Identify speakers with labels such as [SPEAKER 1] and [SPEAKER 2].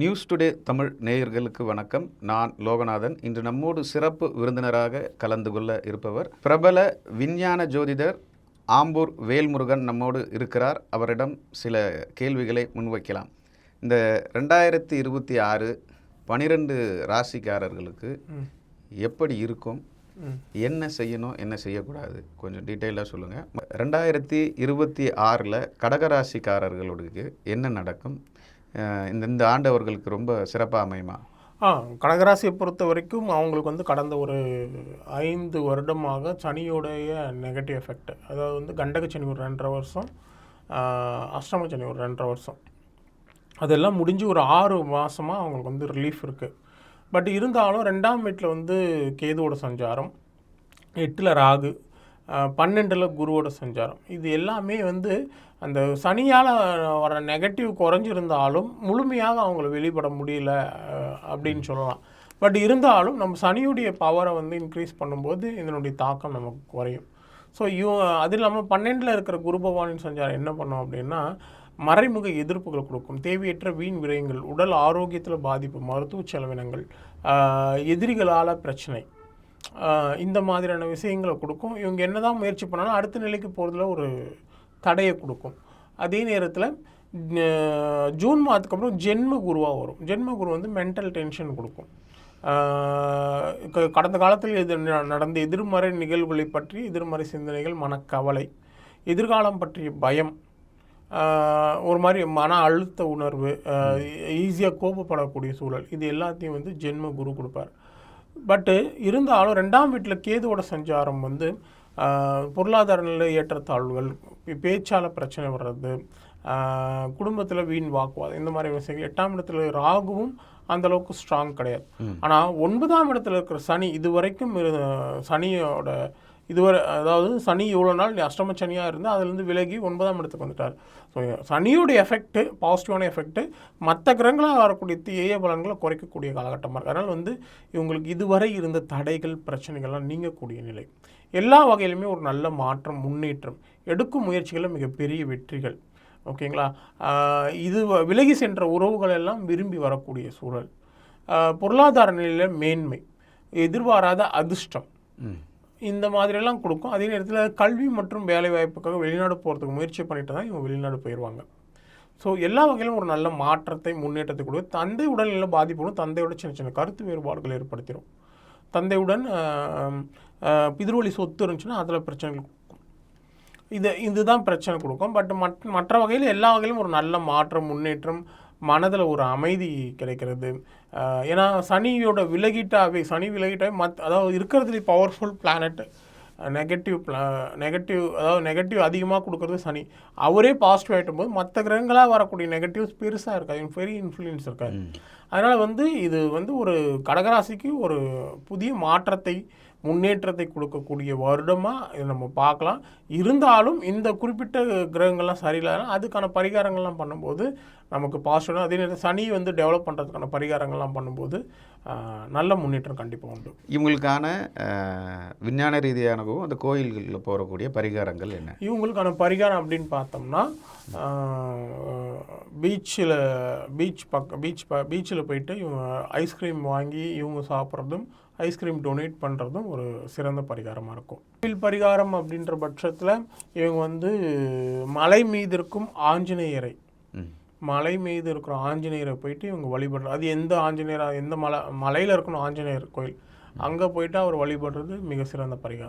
[SPEAKER 1] News today Tamil நேயர்களுக்கு வணக்கம். நான் லோகநாதன். இன்று நம்மோடு சிறப்பு விருந்தினராக கலந்து கொள்ள இருப்பவர் பிரபல விஞ்ஞான ஜோதிடர் ஆம்பூர் வேல்முருகன் நம்மோடு இருக்கிறார். அவரிடம் சில கேள்விகளை முன்வைக்கலாம். இந்த ரெண்டாயிரத்தி இருபத்தி ஆறு பனிரெண்டு ராசிக்காரர்களுக்கு எப்படி இருக்கும்? என்ன செய்யணும்? என்ன செய்யக்கூடாது? கொஞ்சம் டீட்டெயிலாக சொல்லுங்கள் ரெண்டாயிரத்தி இருபத்தி ஆறில் கடகராசிக்காரர்களுக்கு என்ன நடக்கும்? இந்த இந்த ஆண்டு அவர்களுக்கு ரொம்ப சிறப்பாக அமையுமா?
[SPEAKER 2] ஆ கடகராசியை பொறுத்த வரைக்கும் அவங்களுக்கு வந்து கடந்த ஒரு ஐந்து வருடமாக சனியோடைய நெகட்டிவ் எஃபெக்ட் அதாவது வந்து கண்டக சனி ஒரு ரெண்டரை வருஷம் அஷ்டம சனி ஒரு ரெண்டரை வருஷம். அதெல்லாம் முடிஞ்சு ஒரு ஆறு மாதமாக அவங்களுக்கு வந்து ரிலீஃப் இருக்குது பட் இருந்தாலும் ரெண்டாம் வீட்டில் வந்து கேதுவோட சஞ்சாரம் எட்டில் ராகு பன்னெண்டில் குருவோட சஞ்சாரம். இது எல்லாமே வந்து அந்த சனியால் வர நெகட்டிவ் குறைஞ்சிருந்தாலும் முழுமையாக அவங்கள வெளிப்பட முடியல அப்படின்னு சொல்லலாம். பட் இருந்தாலும் நம்ம சனியுடைய பவரை வந்து இன்க்ரீஸ் பண்ணும்போது இதனுடைய தாக்கம் நமக்கு குறையும். ஸோ இவ அது இல்லாமல் பன்னெண்டில் இருக்கிற குரு பகவானின் சஞ்சாரம் என்ன பண்ணும் அப்படின்னா மறைமுக எதிர்ப்புகள் கொடுக்கும். தேவையற்ற வீண் விரயங்கள் உடல் ஆரோக்கியத்தில் பாதிப்பு மருத்துவ செலவினங்கள் எதிரிகளால் பிரச்சனை இந்த மாதிரியான விஷயங்களை கொடுக்கும். இவங்க என்னதான் முயற்சி பண்ணாலும் அடுத்த நிலைக்கு போகிறதுல ஒரு தடையை கொடுக்கும். அதே நேரத்தில் ஜூன் மாதத்துக்கு அப்புறம் ஜென்ம குருவாக வரும். ஜென்ம குரு வந்து மென்டல் டென்ஷன் கொடுக்கும். கடந்த காலத்தில் ந- நடந்த எதிர்மறை நிகழ்வுகளை பற்றி எதிர்மறை சிந்தனைகள் மனக்கவலை எதிர்காலம் பற்றிய பயம் ஒரு மாதிரி மன அழுத்த உணர்வு ஈஸியாக கோபப்படக்கூடிய சூழல் இது எல்லாத்தையும் வந்து ஜென்ம குரு கொடுப்பார். பட்டு இருந்தாலும் ரெண்டாம் வீட்டில் கேதுவோட சஞ்சாரம் வந்து பொருளாதார நிலை ஏற்றத்தாழ்வுகள் பேச்சால பிரச்சனை வர்றது குடும்பத்தில் வீண் வாக்குவாதம் இந்த மாதிரி விஷயங்கள். எட்டாம் இடத்துல ராகுவும் அந்த அளவுக்கு ஸ்ட்ராங் கிடையாது. ஆனால் ஒன்பதாம் இடத்துல இருக்கிற சனி இது வரைக்கும் இரு- சனியோட இதுவரை அதாவது சனி இவ்வளோ நாள் அஷ்டம சனியாக இருந்து அதுலேருந்து விலகி ஒன்பதாம் இடத்துக்கு வந்துட்டார். ஸோ சனியோட எஃபெக்ட்டு பாசிட்டிவான எஃபெக்ட்டு மற்ற கிரகங்களாக வரக்கூடிய தீய பலன்களை குறைக்கக்கூடிய காலகட்டமாக இருக்குது அதனால் வந்து இவங்களுக்கு இதுவரை இருந்த தடைகள் பிரச்சனைகள்லாம் நீங்கக்கூடிய நிலை. எல்லா வகையிலுமே ஒரு நல்ல மாற்றம் முன்னேற்றம் எடுக்கும் முயற்சிகளில் மிகப்பெரிய வெற்றிகள். ஓகேங்களா இது விலகி சென்ற உறவுகள் எல்லாம் விரும்பி வரக்கூடிய சூழல். பொருளாதார நிலையில் மேன்மை எதிர்பாராத அதிர்ஷ்டம். இந்த மாதிரியெல்லாம் கொடுக்கும். அதே நேரத்தில் கல்வி மற்றும் வேலை வாய்ப்புக்காக வெளிநாடு போகிறதுக்கு முயற்சி பண்ணிட்டு தான் இவங்க வெளிநாடு போயிடுவாங்க ஸோ எல்லா வகையிலும் ஒரு நல்ல மாற்றத்தை முன்னேற்றத்தை கொடுக்கும் தந்தை உடல்நிலை பாதிப்புகளும் தந்தையோட சின்ன சின்ன கருத்து வேறுபாடுகள் ஏற்படுத்திடும் தந்தையுடன் பிதிர்வழி சொத்து இருந்துச்சுன்னா அதில் பிரச்சனைகள் கொடுக்கும். இது இதுதான் பிரச்சனை கொடுக்கும். பட் மற்ற மற்ற வகையில் எல்லா வகையிலும் ஒரு நல்ல மாற்றம் முன்னேற்றம் மனதில் ஒரு அமைதி கிடைக்கிறது. ஏன்னா சனியோட விலகிட்டாவே சனி விலகிட்டாவே மத் அதாவது இருக்கிறதுலே பவர்ஃபுல் பிளானட் நெகட்டிவ் நெகட்டிவ் அதாவது நெகட்டிவ் அதிகமாக கொடுக்கறது சனி. அவரே பாசிட்டிவ் ஆகிட்டும் போது மற்ற கிரகங்களாக வரக்கூடிய நெகட்டிவ்ஸ் பெருசாக இருக்காது. பெரிய இன்ஃப்ளூயன்ஸ் இருக்காது. அதனால் வந்து இது வந்து ஒரு கடகராசிக்கு ஒரு புதிய மாற்றத்தை முன்னேற்றத்தை கொடுக்கக்கூடிய வருடமாக இதை நம்ம பார்க்கலாம். இருந்தாலும் இந்த குறிப்பிட்ட கிரகங்கள்லாம் சரியில்லைனா அதுக்கான பரிகாரங்கள்லாம் பண்ணும்போது நமக்கு பாசிட்டிவ் அதே நேரத்தில் சனி வந்து டெவலப் பண்ணுறதுக்கான பரிகாரங்கள்லாம் பண்ணும்போது நல்ல முன்னேற்றம் கண்டிப்பாக உண்டு.
[SPEAKER 1] இவங்களுக்கான விஞ்ஞான ரீதியானவும் அந்த கோயில்களில் போகக்கூடிய பரிகாரங்கள் என்ன?
[SPEAKER 2] இவங்களுக்கான பரிகாரம் அப்படின்னு பார்த்தோம்னா பீச்சில் பீச் பக்கம் பீச் ப பீச்சில் போயிட்டு இவங்க ஐஸ்கிரீம் வாங்கி இவங்க சாப்பிட்றதும் ஐஸ்கிரீம் டொனேட் பண்ணுறதும் ஒரு சிறந்த பரிகாரமாக இருக்கும். கோவில் பரிகாரம் அப்படின்ற பட்சத்தில் இவங்க வந்து மலை மீது இருக்கும் ஆஞ்சநேயரை மலை மீது இருக்கிற ஆஞ்சநேயரை போயிட்டு இவங்க வழிபடுறது அது எந்த ஆஞ்சநேயரா எந்த மலை மலையில் இருக்கணும் ஆஞ்சநேயர் கோயில் அங்கே போயிட்டு அவர் வழிபடுறது மிக சிறந்த பரிகாரம்.